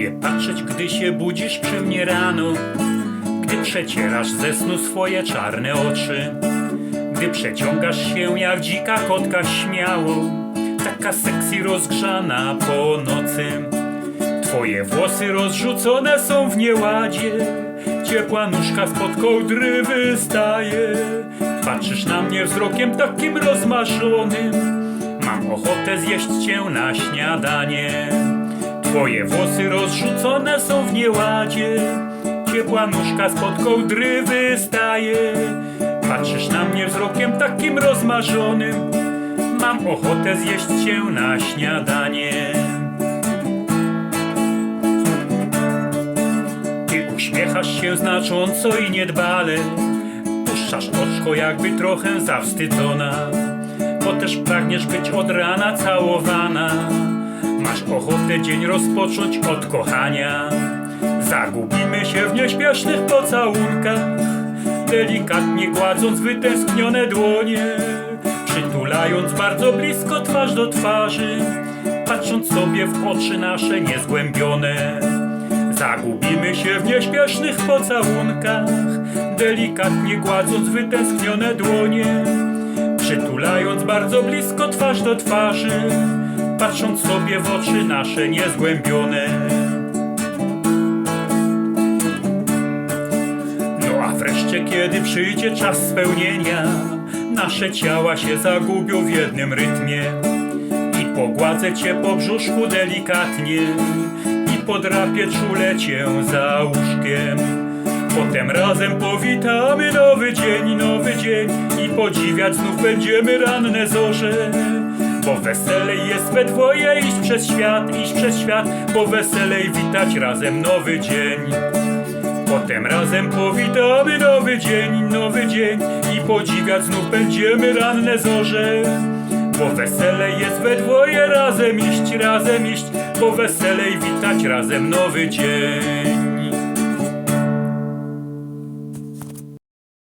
Lubię patrzeć, gdy się budzisz przy mnie rano, gdy przecierasz ze snu swoje czarne oczy, gdy przeciągasz się jak dzika kotka śmiało, taka seksy rozgrzana po nocy. Twoje włosy rozrzucone są w nieładzie, ciepła nóżka spod kołdry wystaje. Patrzysz na mnie wzrokiem takim rozmarzonym, mam ochotę zjeść cię na śniadanie. Twoje włosy rozrzucone są w nieładzie. Ciepła nóżka spod kołdry wystaje. Patrzysz na mnie wzrokiem takim rozmarzonym. Mam ochotę zjeść cię na śniadanie. Ty uśmiechasz się znacząco i niedbale. Puszczasz oczko jakby trochę zawstydzona. Bo też pragniesz być od rana całowana Masz ochotę dzień rozpocząć od kochania. Zagubimy się w nieśpiesznych pocałunkach Delikatnie gładząc wytęsknione dłonie Przytulając bardzo blisko twarz do twarzy Patrząc sobie w oczy nasze niezgłębione. Zagubimy się w nieśpiesznych pocałunkach Delikatnie gładząc wytęsknione dłonie Przytulając bardzo blisko twarz do twarzy Patrząc sobie w oczy nasze niezgłębione. No a wreszcie kiedy przyjdzie czas spełnienia Nasze ciała się zagubią w jednym rytmie. I pogładzę cię po brzuszku delikatnie I podrapię czule cię za łóżkiem. Potem razem powitamy nowy dzień, nowy dzień I podziwiać znów będziemy ranne zorze Bo weselej jest we dwoje iść przez świat, iść przez świat Bo weselej witać razem nowy dzień. Potem razem powitamy nowy dzień, nowy dzień I podziwiać znów będziemy ranne zorze. Bo weselej jest we dwoje razem iść, razem iść Bo weselej witać razem nowy dzień